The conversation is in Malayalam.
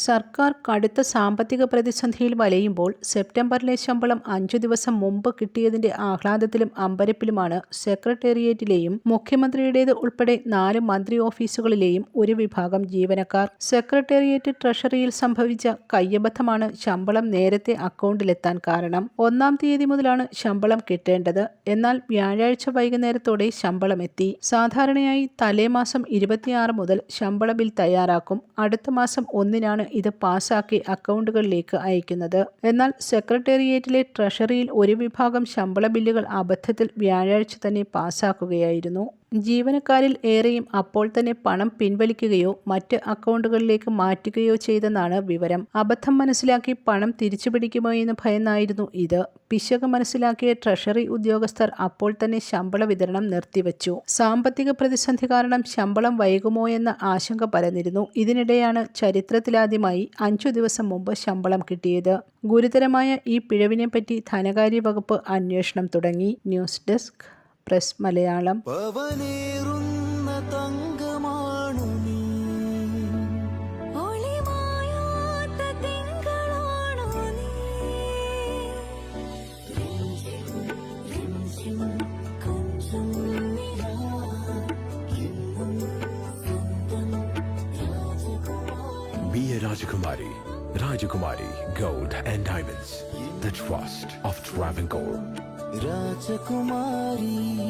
സർക്കാർ കടുത്ത സാമ്പത്തിക പ്രതിസന്ധിയിൽ വലയുമ്പോൾ സെപ്റ്റംബറിലെ ശമ്പളം അഞ്ചു ദിവസം മുമ്പ് കിട്ടിയതിന്റെ ആഹ്ലാദത്തിലും അമ്പരപ്പിലുമാണ് സെക്രട്ടേറിയറ്റിലെയും മുഖ്യമന്ത്രിയുടേത് ഉൾപ്പെടെ നാല് മന്ത്രി ഓഫീസുകളിലെയും ഒരു വിഭാഗം ജീവനക്കാർ. സെക്രട്ടേറിയറ്റ് ട്രഷറിയിൽ സംഭവിച്ച കയ്യബദ്ധമാണ് ശമ്പളം നേരത്തെ അക്കൗണ്ടിലെത്താൻ കാരണം. ഒന്നാം തീയതി മുതലാണ് ശമ്പളം കിട്ടേണ്ടത്. എന്നാൽ വ്യാഴാഴ്ച വൈകുന്നേരത്തോടെ ശമ്പളം എത്തി. സാധാരണയായി തലേമാസം ഇരുപത്തിയാറ് മുതൽ ശമ്പള ബിൽ തയ്യാറാക്കും. അടുത്ത മാസം ഒന്നിനാണ് ഇത് പാസാക്കി അക്കൗണ്ടുകളിലേക്ക് അയക്കുന്നത്. എന്നാൽ സെക്രട്ടേറിയറ്റിലെ ട്രഷറിയിൽ ഒരു വിഭാഗം ശമ്പള ബില്ലുകൾ അബദ്ധത്തിൽ വ്യാഴാഴ്ച തന്നെ പാസാക്കുകയായിരുന്നു. ജീവനക്കാരിൽ ഏറെയും അപ്പോൾ തന്നെ പണം പിൻവലിക്കുകയോ മറ്റ് അക്കൗണ്ടുകളിലേക്ക് മാറ്റുകയോ ചെയ്തെന്നാണ് വിവരം. അബദ്ധം മനസ്സിലാക്കി പണം തിരിച്ചുപിടിക്കുമോ എന്ന് ഭയന്നായിരുന്നു ഇത്. പിശക് മനസ്സിലാക്കിയ ട്രഷറി ഉദ്യോഗസ്ഥർ അപ്പോൾ തന്നെ ശമ്പള വിതരണം നിർത്തിവച്ചു. സാമ്പത്തിക പ്രതിസന്ധി കാരണം ശമ്പളം വൈകുമോ എന്ന ആശങ്ക പരന്നിരുന്നു. ഇതിനിടെയാണ് ചരിത്രത്തിലാദ്യമായി അഞ്ചു ദിവസം മുമ്പ് ശമ്പളം കിട്ടിയത്. ഗുരുതരമായ ഈ പിഴവിനെപ്പറ്റി ധനകാര്യ വകുപ്പ് അന്വേഷണം തുടങ്ങി. News desk. പ്രസ് മലയാളം പവനേറുന്ന തങ്കമാണു നീ ഒളിമായാത്ത തിങ്കളാണോ നീ കൊഞ്ചം നിലാ എന്നും സ്വന്തം രാജകുമാരി Be a Rajakumari. Rajakumari Gold and Diamonds. The trust of Travancore. Rajakumari.